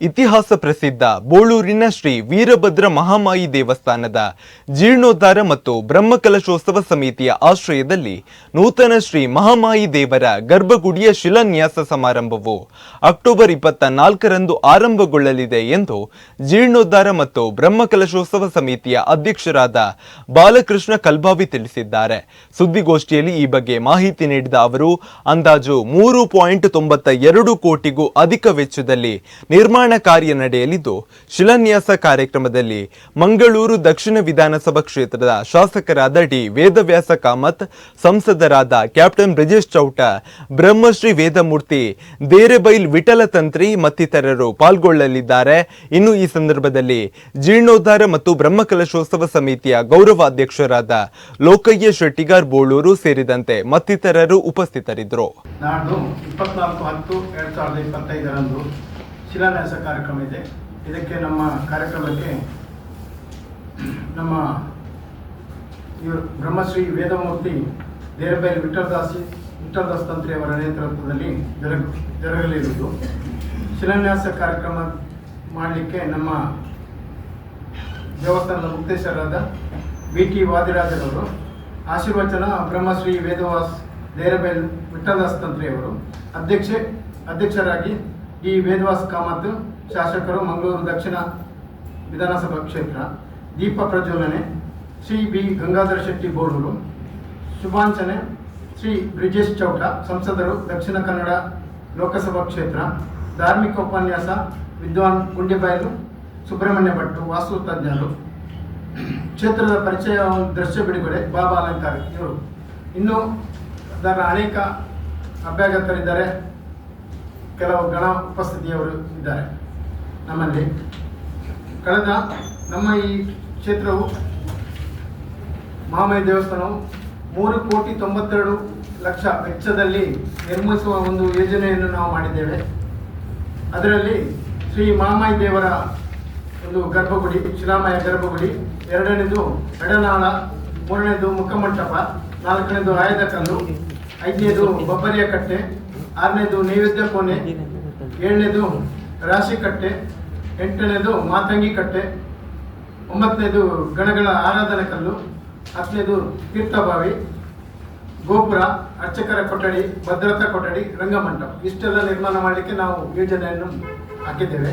ಇತಿಹಾಸ ಪ್ರಸಿದ್ಧ ಬೋಳೂರಿನ ಶ್ರೀ ವೀರಭದ್ರ ಮಹಾಮಾಯಿ ದೇವಸ್ಥಾನದ ಜೀರ್ಣೋದ್ಧಾರ ಮತ್ತು ಬ್ರಹ್ಮಕಲಶೋತ್ಸವ ಸಮಿತಿಯ ಆಶ್ರಯದಲ್ಲಿ ನೂತನ ಶ್ರೀ ಮಹಾಮಾಯಿ ದೇವರ ಗರ್ಭಗುಡಿಯ ಶಿಲಾನ್ಯಾಸ ಸಮಾರಂಭವು ಅಕ್ಟೋಬರ್ ಇಪ್ಪತ್ತ ನಾಲ್ಕರಂದು ಆರಂಭಗೊಳ್ಳಲಿದೆ ಎಂದು ಜೀರ್ಣೋದ್ಧಾರ ಮತ್ತು ಬ್ರಹ್ಮಕಲಶೋತ್ಸವ ಸಮಿತಿಯ ಅಧ್ಯಕ್ಷರಾದ ಬಾಲಕೃಷ್ಣ ಕಲ್ಬಾವಿ ತಿಳಿಸಿದ್ದಾರೆ. ಸುದ್ದಿಗೋಷ್ಠಿಯಲ್ಲಿ ಈ ಬಗ್ಗೆ ಮಾಹಿತಿ ನೀಡಿದ ಅವರು, ಅಂದಾಜು ಮೂರು ಪಾಯಿಂಟ್ ತೊಂಬತ್ತ ಎರಡು ಕೋಟಿಗೂ ಅಧಿಕ ವೆಚ್ಚದಲ್ಲಿ ನಿರ್ಮಾಣ ಕಾರ್ಯ ನಡೆಯಲಿದ್ದು, ಶಿಲಾನ್ಯಾಸ ಕಾರ್ಯಕ್ರಮದಲ್ಲಿ ಮಂಗಳೂರು ದಕ್ಷಿಣ ವಿಧಾನಸಭಾ ಕ್ಷೇತ್ರದ ಶಾಸಕರಾದ ಡಿ. ವೇದವ್ಯಾಸ ಕಾಮತ್, ಸಂಸದರಾದ ಕ್ಯಾಪ್ಟನ್ ಬ್ರಿಜೇಶ್ ಚೌಟ, ಬ್ರಹ್ಮಶ್ರೀ ವೇದಮೂರ್ತಿ, ದೇರೆಬೈಲ್ ವಿಠಲ ತಂತ್ರಿ ಮತ್ತಿತರರು ಪಾಲ್ಗೊಳ್ಳಲಿದ್ದಾರೆ. ಇನ್ನು ಈ ಸಂದರ್ಭದಲ್ಲಿ ಜೀರ್ಣೋದ್ಧಾರ ಮತ್ತು ಬ್ರಹ್ಮಕಲಶೋತ್ಸವ ಸಮಿತಿಯ ಗೌರವಾಧ್ಯಕ್ಷರಾದ ಲೋಕಯ್ಯ ಶೆಟ್ಟಿಗಾರ್ ಬೋಳೂರು ಸೇರಿದಂತೆ ಮತ್ತಿತರರು ಉಪಸ್ಥಿತರಿದ್ದರು. ಶಿಲಾನ್ಯಾಸ ಕಾರ್ಯಕ್ರಮ ಇದೆ. ಇದಕ್ಕೆ ನಮ್ಮ ಕಾರ್ಯಕ್ರಮಕ್ಕೆ ನಮ್ಮ ಇವರು ಬ್ರಹ್ಮಶ್ರೀ ವೇದಮೂರ್ತಿ ದೇರಬೇಲಿ ವಿಠಲದಾಸಿ ವಿಠಲದಾಸ್ ತಂತ್ರಿ ಅವರ ನೇತೃತ್ವದಲ್ಲಿ ಜರಗ, ಜರಗಲಿರುವುದು. ಶಿಲಾನ್ಯಾಸ ಕಾರ್ಯಕ್ರಮ ಮಾಡಲಿಕ್ಕೆ ನಮ್ಮ ದೇವಸ್ಥಾನದ ಮುಕ್ತೇಶ್ವರಾದ ಬಿ ಟಿ ವಾದಿರಾಜರವರು, ಆಶೀರ್ವಚನ ಬ್ರಹ್ಮಶ್ರೀ ವೇದವಾಸ್ ದೇರಬೇಲ್ ವಿಠಲದಾಸ್ ತಂತ್ರಿಯವರು ಅಧ್ಯಕ್ಷೆ, ಅಧ್ಯಕ್ಷರಾಗಿ ಡಿ ವೇದವಾಸ್ ಕಾಮತ್ ಶಾಸಕರು ಮಂಗಳೂರು ದಕ್ಷಿಣ ವಿಧಾನಸಭಾ ಕ್ಷೇತ್ರ. ದೀಪ ಪ್ರಜ್ವಲನೆ, ಶ್ರೀ ಬಿ ಗಂಗಾಧರ ಶೆಟ್ಟಿ ಬೋಳೂರು ಶುಭಾಂಚನೆ, ಶ್ರೀ ಬ್ರಿಜೇಶ್ ಚೌಟ, ಸಂಸದರು ದಕ್ಷಿಣ ಕನ್ನಡ ಲೋಕಸಭಾ ಕ್ಷೇತ್ರ. ಧಾರ್ಮಿಕ ಉಪನ್ಯಾಸ ವಿದ್ವಾನ್ ಗುಂಡೆಬಾಯಲು, ಸುಬ್ರಹ್ಮಣ್ಯ ಭಟ್ಟು ವಾಸ್ತು ತಜ್ಞರು. ಕ್ಷೇತ್ರದ ಪರಿಚಯ, ದೃಶ್ಯ ಬಿಡುಗಡೆ, ಬಾಬಾ ಅಲಂಕಾರ ಇವರು. ಇನ್ನು ಅದರ ಅನೇಕ ಅಭ್ಯಾಗತರಿದ್ದಾರೆ. ಕೆಲವು ಗಣ ಉಪಸ್ಥಿತಿಯವರು ಇದ್ದಾರೆ ನಮ್ಮಲ್ಲಿ. ಕಳೆದ ನಮ್ಮ ಈ ಕ್ಷೇತ್ರವು ಮಹಾಮಯ ದೇವಸ್ಥಾನವು ಮೂರು ಕೋಟಿ ತೊಂಬತ್ತೆರಡು ಲಕ್ಷ ವೆಚ್ಚದಲ್ಲಿ ನಿರ್ಮಿಸುವ ಒಂದು ಯೋಜನೆಯನ್ನು ನಾವು ಮಾಡಿದ್ದೇವೆ. ಅದರಲ್ಲಿ ಶ್ರೀ ಮಾಮೈ ದೇವರ ಒಂದು ಗರ್ಭಗುಡಿ, ಶಿಲಾಮಯ ಗರ್ಭಗುಡಿ, ಎರಡನೇದು ಎಡನಾಳ, ಮೂರನೇದು ಮುಖಮಂಟಪ, ನಾಲ್ಕನೇದು ಆಯದ ಕಲ್ಲು, ಐದನೇದು ಬಬ್ಬರಿಯ ಕಟ್ಟೆ ಆರನೇದು, ನೈವೇದ್ಯ ಕೋಣೆ. ಏಳನೇದು ರಾಶಿ ಕಟ್ಟೆ ಎಂಟನೇದು, ಮಾತಂಗಿ ಕಟ್ಟೆ. ಒಂಬತ್ತನೇದು, ಗಣಗಳ ಆರಾಧನೆ ಕಲ್ಲು. ಹತ್ತನೇದು ತೀರ್ಥಭಾವಿ ಗೋಪುರ, ಅರ್ಚಕರ ಕೊಠಡಿ, ಭದ್ರತಾ ಕೊಠಡಿ, ರಂಗಮಂಟಪ. ಇಷ್ಟೆಲ್ಲ ನಿರ್ಮಾಣ ಮಾಡಲಿಕ್ಕೆ ನಾವು ಯೋಜನೆಯನ್ನು ಹಾಕಿದ್ದೇವೆ.